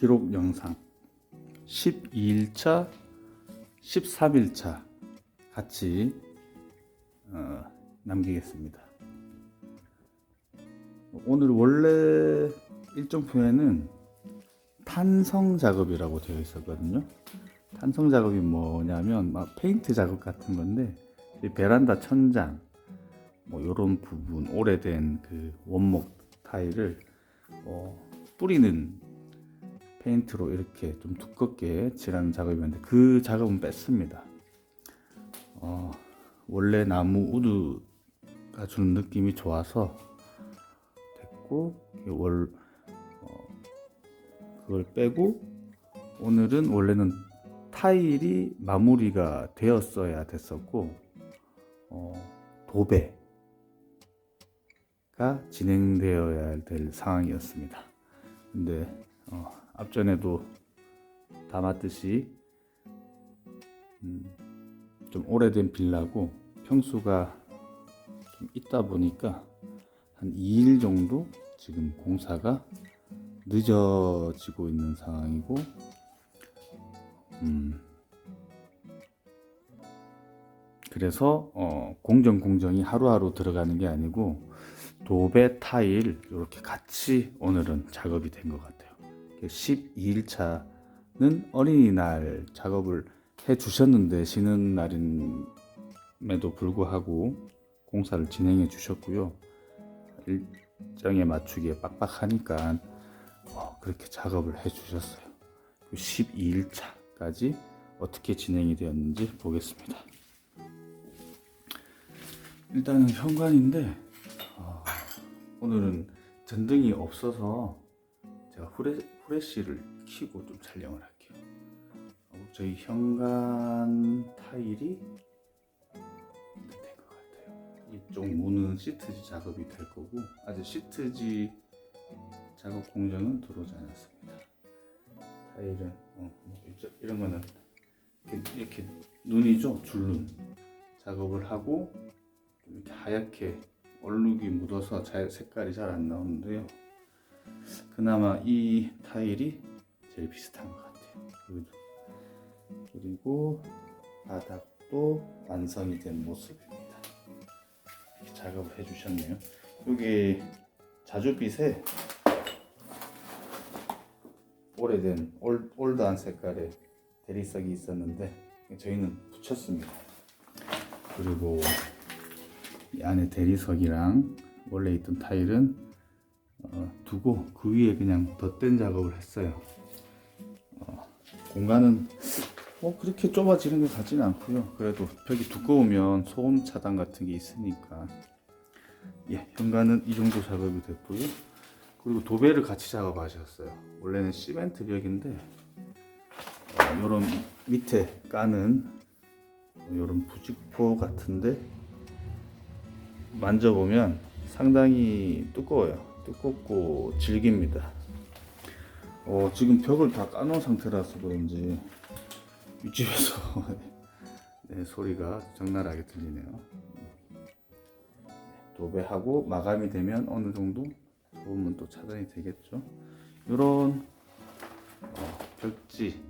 기록 영상 12일차, 13일차 같이 어, 남기겠습니다. 오늘 원래 일정표에는 탄성 작업이라고 되어 있었거든요. 탄성 작업이 뭐냐면 막 페인트 작업 같은 건데 이 베란다 천장 뭐 이런 부분 오래된 그 원목 타일을 어, 뿌리는 페인트로 이렇게 좀 두껍게 칠하는 작업이었는데 그 작업은 뺐습니다. 어, 원래 나무 우드가 주는 느낌이 좋아서 됐고 월 어, 그걸 빼고 오늘은 원래는 타일이 마무리가 되었어야 됐었고 어, 도배가 진행되어야 될 상황이었습니다. 근데 어, 앞전에도 담았듯이 음, 좀 오래된 빌라고 평수가 좀 있다 보니까 한 2일 정도 지금 공사가 늦어지고 있는 상황이고 음, 그래서 어, 공정 공정이 하루하루 들어가는 게 아니고 도배 타일 이렇게 같이 오늘은 작업이 된 것 같아요. 12일차는 어린이날 작업을 해 주셨는데 쉬는 날임에도 불구하고 공사를 진행해 주셨고요. 일정에 맞추기에 빡빡하니까 어, 그렇게 작업을 해 주셨어요. 12일차까지 어떻게 진행이 되었는지 보겠습니다. 일단은 현관인데 어, 오늘은 전등이 없어서 제가 후레, 후레쉬를 켜고 좀 촬영을 할게요. 어, 저희 현관 타일이 된것 같아요. 이쪽 문은 시트지 작업이 될 거고 아직 시트지 작업 공정은 들어오지 않았습니다. 타일은 어, 이런 거는 이렇게, 이렇게 눈이죠 줄눈 작업을 하고 좀 이렇게 하얗게 얼룩이 묻어서 잘 색깔이 잘 안 나오는데요. 그나마 이 타일이 제일 비슷한 것 같아요. 그리고 바닥도 완성이 된 모습입니다. 이렇게 작업을 해주셨네요. 여기 자주빛에 오래된 올, 올드한 색깔의 대리석이 있었는데 저희는 붙였습니다. 그리고 이 안에 대리석이랑 원래 있던 타일은 어, 두고 그 위에 그냥 덧댄 작업을 했어요. 어, 공간은 뭐 그렇게 좁아지는 것 같지는 않고요. 그래도 벽이 두꺼우면 소음 차단 같은 게 있으니까 예 현관은 이 정도 작업이 됐고요. 그리고 도배를 같이 작업하셨어요. 원래는 시멘트 벽인데 어, 요런 밑에 까는 요런 부직포 같은데 만져보면 상당히 두꺼워요. 두껍고 질깁니다. 어, 지금 벽을 다 까놓은 상태라서 그런지 윗집에서 네, 소리가 적나라하게 들리네요. 도배하고 마감이 되면 어느 정도 소음은 또 차단이 되겠죠. 이런 어, 벽지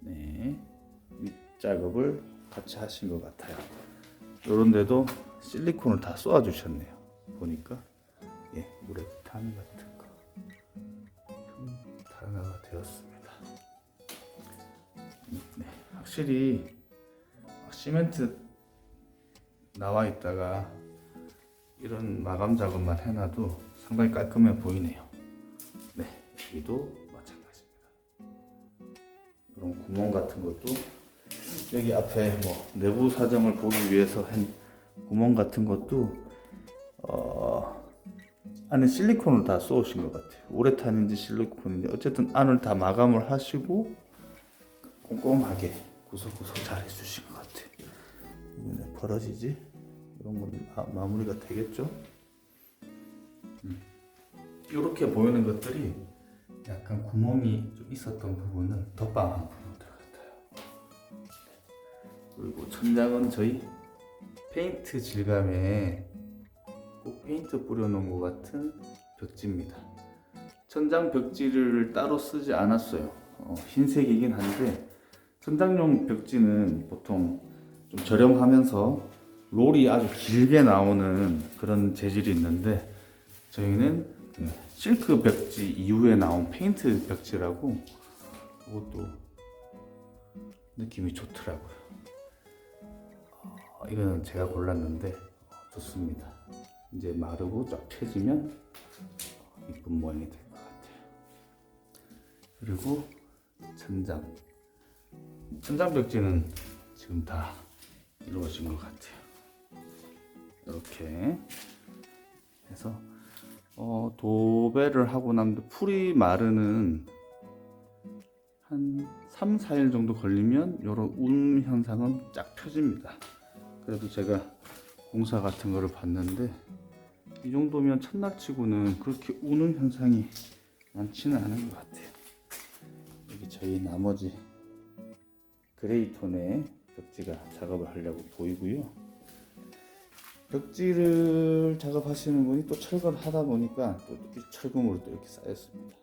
네, 윗작업을 같이 하신 것 같아요. 요런 데도 실리콘을 다 쏘아 주셨네요. 보니까 예, 물에 탄 같은 거 음, 단화가 되었습니다. 네, 확실히 시멘트 나와 있다가 이런 마감 작업만 해놔도 상당히 깔끔해 보이네요. 네, 여기도 마찬가지입니다. 이런 구멍 같은 것도 여기 앞에 뭐 내부 사정을 보기 위해서 한 구멍 같은 것도 어 안에 실리콘을 다 쏘으신 것 같아요. 우레탄인지 실리콘인지 어쨌든 안을 다 마감을 하시고 꼼꼼하게 구석구석 잘 해주신 것 같아요. 이번에 벌어지지? 이런 건 마, 마무리가 되겠죠? 이렇게 보이는 것들이 약간 구멍이 좀 있었던 부분은 덧방한 부분들 같아요. 그리고 천장은 저희 페인트 질감에 꼭 페인트 뿌려놓은 것 같은 벽지입니다. 천장 벽지를 따로 쓰지 않았어요. 어, 흰색이긴 한데 천장용 벽지는 보통 좀 저렴하면서 롤이 아주 길게 나오는 그런 재질이 있는데 저희는 그 실크 벽지 이후에 나온 페인트 벽지라고 그것도 느낌이 좋더라고요. 어, 이거는 제가 골랐는데 좋습니다. 이제 마르고 쫙 펴지면 이쁜 모양이 될 것 같아요. 그리고 천장. 천장 벽지는 지금 다 이루어진 것 같아요. 이렇게 해서 어, 도배를 하고 나면 풀이 마르는 한 3, 4일 정도 걸리면 이런 운 현상은 쫙 펴집니다. 그래도 제가 공사 같은 거를 봤는데 이 정도면 첫날 치고는 그렇게 우는 현상이 많지는 않은 것 같아요. 여기 저희 나머지 그레이 톤의 벽지가 작업을 하려고 보이고요. 벽지를 작업하시는 분이 또 철거를 하다 보니까 또 이렇게 철근으로 또 이렇게 쌓였습니다.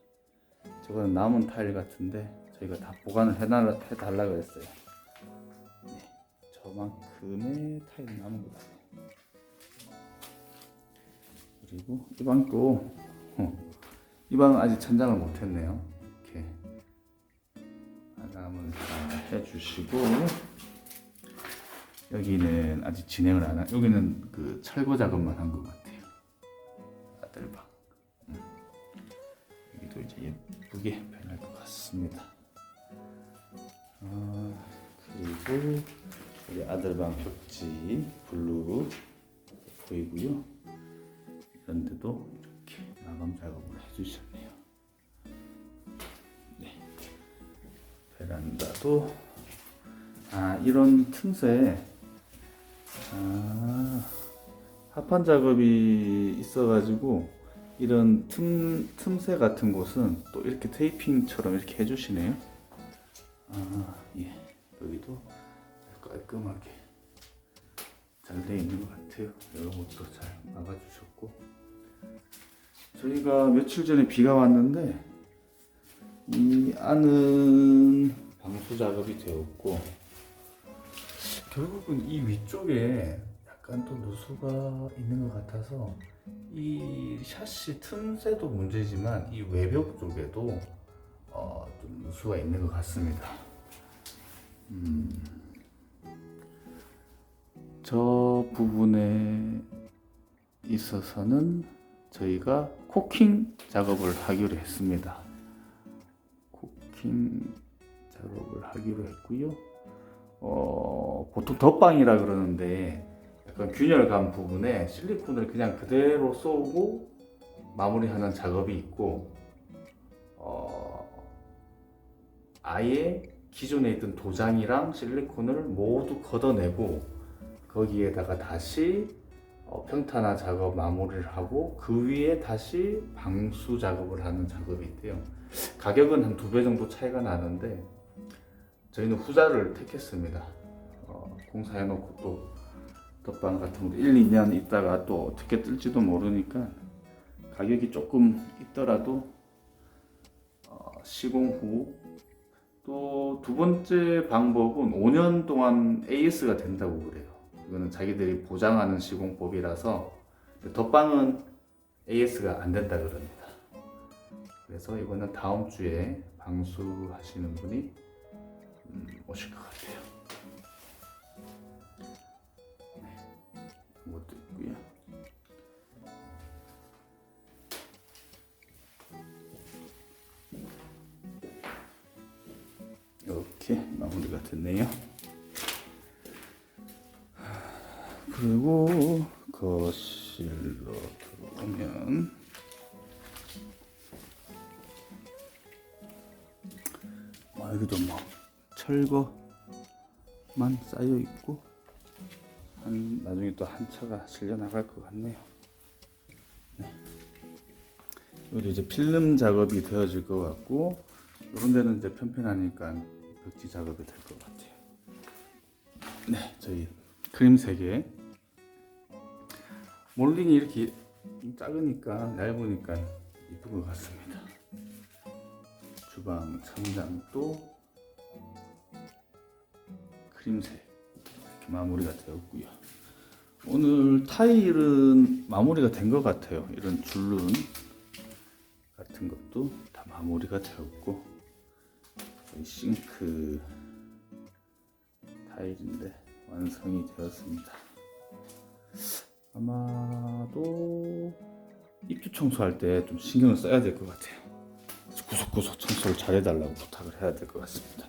저거는 남은 타일 같은데 저희가 다 보관을 해달라, 해달라고 했어요. 네, 저만큼의 타일 남은 것 같아요. 그리고 이 방도 어, 이 방은 아직 천장을 못했네요. 이렇게 마감을 다 해주시고 여기는 아직 진행을 안 한. 여기는 그 철거 작업만 한 것 같아요. 아들 방. 음. 여기도 이제 예쁘게 변할 것 같습니다. 아, 그리고 우리 아들 방 벽지 블루 보이고요. 이런 데도 이렇게 마감 작업을 해주셨네요. 네. 베란다도 아 이런 틈새 아 합판 작업이 있어가지고 이런 틈 틈새 같은 곳은 또 이렇게 테이핑처럼 이렇게 해주시네요. 아 예 여기도 깔끔하게 잘 돼 있는 것 같아요. 이런 것도 잘 막아주셨고 저희가 며칠 전에 비가 왔는데 이 안은 방수 작업이 되었고 결국은 이 위쪽에 약간 또 누수가 있는 것 같아서 이 샤시 틈새도 문제지만 이 외벽 쪽에도 어, 좀 누수가 있는 것 같습니다. 음, 저 부분에 있어서는 저희가 코킹 작업을 하기로 했습니다. 코킹 작업을 하기로 했고요. 어, 보통 덧방이라 그러는데 약간 균열감 부분에 실리콘을 그냥 그대로 쏘고 마무리하는 작업이 있고 어, 아예 기존에 있던 도장이랑 실리콘을 모두 걷어내고 거기에다가 다시 어, 평탄화 작업 마무리를 하고 그 위에 다시 방수 작업을 하는 작업이 있대요. 가격은 한 두 배 정도 차이가 나는데 저희는 후자를 택했습니다. 어, 공사해놓고 또 덧방 같은 거 1, 2년 있다가 또 어떻게 뜰지도 모르니까 가격이 조금 있더라도 어, 시공 후 또 두 번째 방법은 5년 동안 AS가 된다고 그래요. 이거는 자기들이 보장하는 시공법이라서 덧방은 AS가 안 된다 그럽니다. 그래서 이거는 다음 주에 방수하시는 분이 음, 오실 것 같아요. 네, 이것도 있고요. 이렇게 마무리가 됐네요. 그리고 거실로 들어오면 아, 여기도 뭐 철거만 쌓여 있고 한 나중에 또 한 차가 실려 나갈 것 같네요. 네. 여기 이제 필름 작업이 되어질 것 같고 이런 데는 이제 편편하니까 벽지 작업이 될 것 같아요. 네, 저희 크림 세 개. 몰링이 이렇게 작으니까 얇으니까 이쁜 것 같습니다. 주방 천장도 크림색 이렇게 마무리가 되었고요. 오늘 타일은 마무리가 된 것 같아요. 이런 줄눈 같은 것도 다 마무리가 되었고 이 싱크 타일인데 완성이 되었습니다. 아마도 입주 청소할 때 좀 신경을 써야 될 것 같아요. 구석구석 청소를 잘 해달라고 부탁을 해야 될 것 같습니다.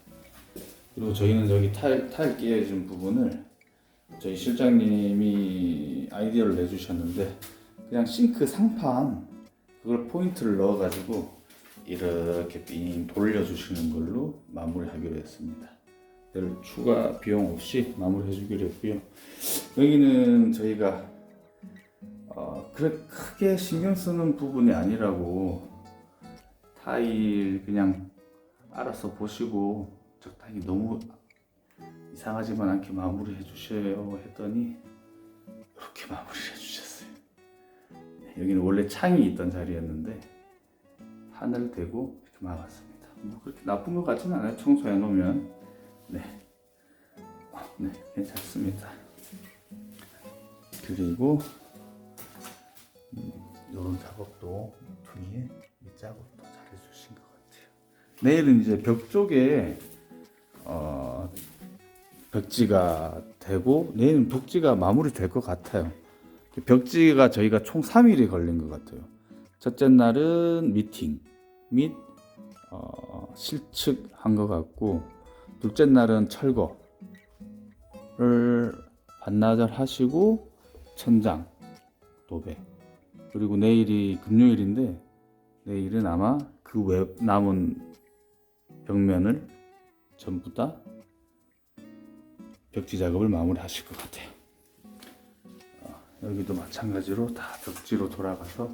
그리고 저희는 여기 타일, 타일 끼워진 부분을 저희 실장님이 아이디어를 내주셨는데 그냥 싱크 상판 그걸 포인트를 넣어가지고 이렇게 빙 돌려주시는 걸로 마무리하기로 했습니다. 별 추가 비용 없이 마무리해주기로 했고요. 여기는 저희가 어, 그래 크게 신경 쓰는 부분이 아니라고 타일 그냥 알아서 보시고 적당히 너무 이상하지만 않게 마무리해 주셔요 했더니 이렇게 마무리를 해주셨어요. 네, 여기는 원래 창이 있던 자리였는데 판을 대고 이렇게 막았습니다. 뭐 그렇게 나쁜 것 같지는 않아요. 청소해 놓으면 네, 어, 네 괜찮습니다. 그리고 이런 작업도 뒤에 이 작업도 잘 해주신 것 같아요. 내일은 이제 벽 쪽에 어, 벽지가 되고 내일은 벽지가 마무리 될 것 같아요. 벽지가 저희가 총 3일이 걸린 것 같아요. 첫째 날은 미팅 및 어, 실측한 것 같고 둘째 날은 철거를 반나절 하시고 천장 도배 그리고 내일이 금요일인데 내일은 아마 그 외 남은 벽면을 전부 다 벽지 작업을 마무리하실 것 같아요. 어, 여기도 마찬가지로 다 벽지로 돌아가서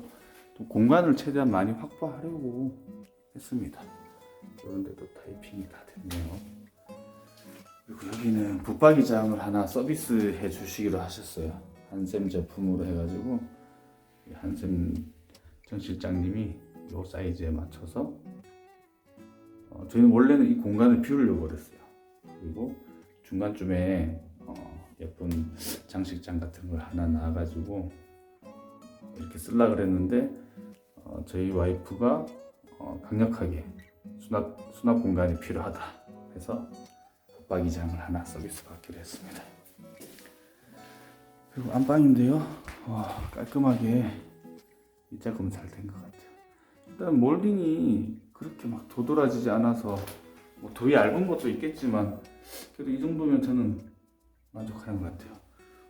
또 공간을 최대한 많이 확보하려고 했습니다. 그런데도 타이핑이 다 됐네요. 그리고 여기는 붙박이장을 하나 서비스해 주시기로 하셨어요. 한샘 제품으로 해가지고 이 한샘 전 실장님이 이 사이즈에 맞춰서 어, 저희는 원래는 이 공간을 비우려고 그랬어요. 그리고 중간쯤에 어, 예쁜 장식장 같은 걸 하나 놔가지고 이렇게 쓸라 그랬는데 어, 저희 와이프가 어, 강력하게 수납 수납 공간이 필요하다 해서 붙박이장을 하나 서비스 받기로 했습니다. 그리고 안방인데요. 와, 깔끔하게 이 작업은 잘된 것 같아요. 일단 몰딩이 그렇게 막 도드라지지 않아서 뭐더 얇은 것도 있겠지만 그래도 이 정도면 저는 만족하는 것 같아요.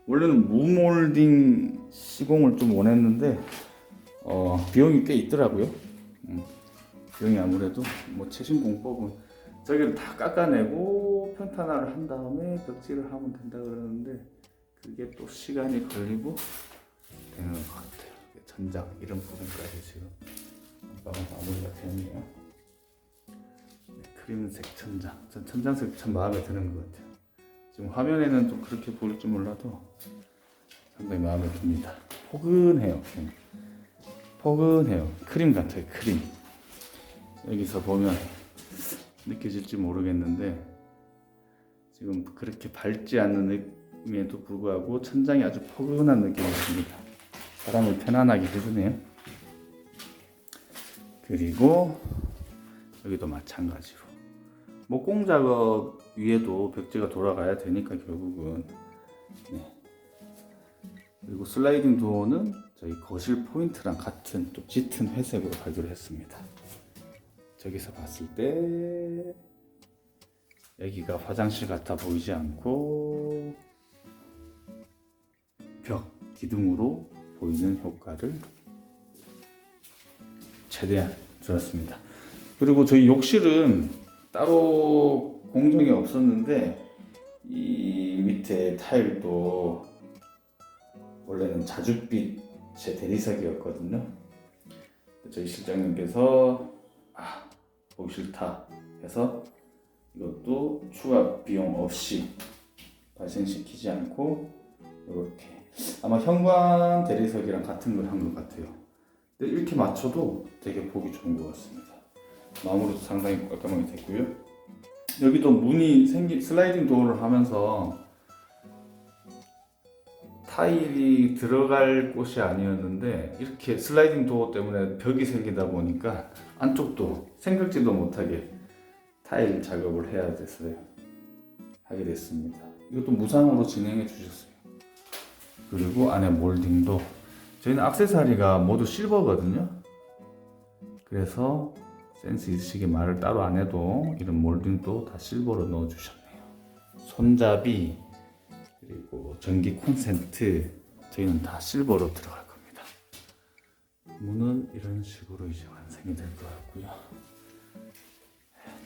원래는 무몰딩 시공을 좀 원했는데 어, 비용이 꽤 있더라고요. 음, 비용이 아무래도 뭐 최신 공법은 저기를 다 깎아내고 평탄화를 한 다음에 벽지를 하면 된다 그러는데 그게 또 시간이 걸리고 되는 것 같아요. 전장 이런 부분까지 지금 안방은 마무리가 되었네요. 네, 크림색 천장, 전 천장색 참 마음에 드는 것 같아요. 지금 화면에는 좀 그렇게 보일지 몰라도 상당히 마음에 듭니다. 포근해요. 네. 포근해요. 크림 같아요. 크림. 여기서 보면 느껴질지 모르겠는데 지금 그렇게 밝지 않는 느낌에도 불구하고 천장이 아주 포근한 느낌이 듭니다. 사람을 편안하게 해주네요. 그리고 여기도 마찬가지로 목공 작업 위에도 벽지가 돌아가야 되니까 결국은 네. 그리고 슬라이딩 도어는 저희 거실 포인트랑 같은 또 짙은 회색으로 가기로 했습니다. 저기서 봤을 때 여기가 화장실 같아 보이지 않고 벽 기둥으로 보이는 효과를 최대한 주었습니다. 그리고 저희 욕실은 따로 공정이 없었는데 이 밑에 타일도 원래는 자줏빛의 대리석이었거든요. 저희 실장님께서 아 보기 싫다 해서 이것도 추가 비용 없이 발생시키지 않고 이렇게 아마 현관 대리석이랑 같은 걸 한 것 같아요. 근데 이렇게 맞춰도 되게 보기 좋은 것 같습니다. 마무리도 상당히 깔끔하게 됐고요. 여기도 문이 생기 슬라이딩 도어를 하면서 타일이 들어갈 곳이 아니었는데 이렇게 슬라이딩 도어 때문에 벽이 생기다 보니까 안쪽도 생각지도 못하게 타일 작업을 해야 됐어요. 하게 됐습니다. 이것도 무상으로 진행해 주셨어요. 그리고 안에 몰딩도 저희는 악세사리가 모두 실버거든요. 그래서 센스 있으시게 말을 따로 안 해도 이런 몰딩도 다 실버로 넣어 주셨네요. 손잡이 그리고 전기 콘센트 저희는 다 실버로 들어갈 겁니다. 문은 이런 식으로 이제 완성이 될 것 같고요.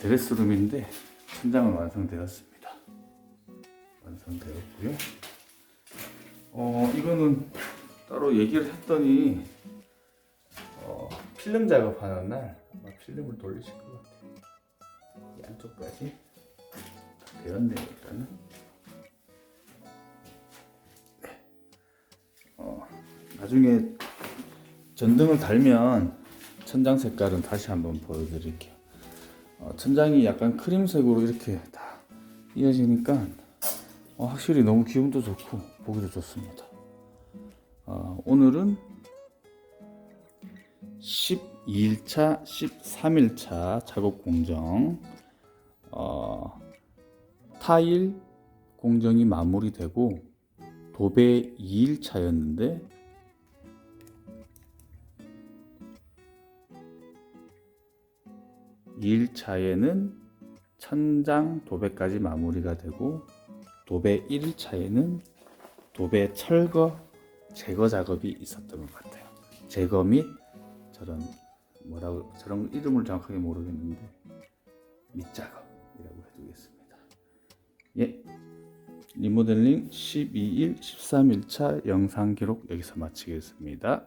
드레스룸인데 천장은 완성되었습니다. 완성되었고요. 어 이거는 따로 얘기를 했더니 어, 필름 작업하는 날 아마 필름을 돌리실 것 같아요. 이 안쪽까지 다 되었네요 일단은. 어, 나중에 전등을 달면 천장 색깔은 다시 한번 보여드릴게요. 어, 천장이 약간 크림색으로 이렇게 다 이어지니까 어, 확실히 너무 기분도 좋고 보기도 좋습니다. 어, 오늘은 12일차, 13일차 작업 공정 어, 타일 공정이 마무리되고 도배 2일차였는데 이일차에는 천장 도배까지 마무리가 되고 도배 1일차에는 도배 철거 제거 작업이 있었던 것 같아요. 제거 및 저런 뭐라고 저런 이름을 정확하게 모르겠는데 밑작업이라고 해두겠습니다. 예, 리모델링 12일, 13일차 영상 기록 여기서 마치겠습니다.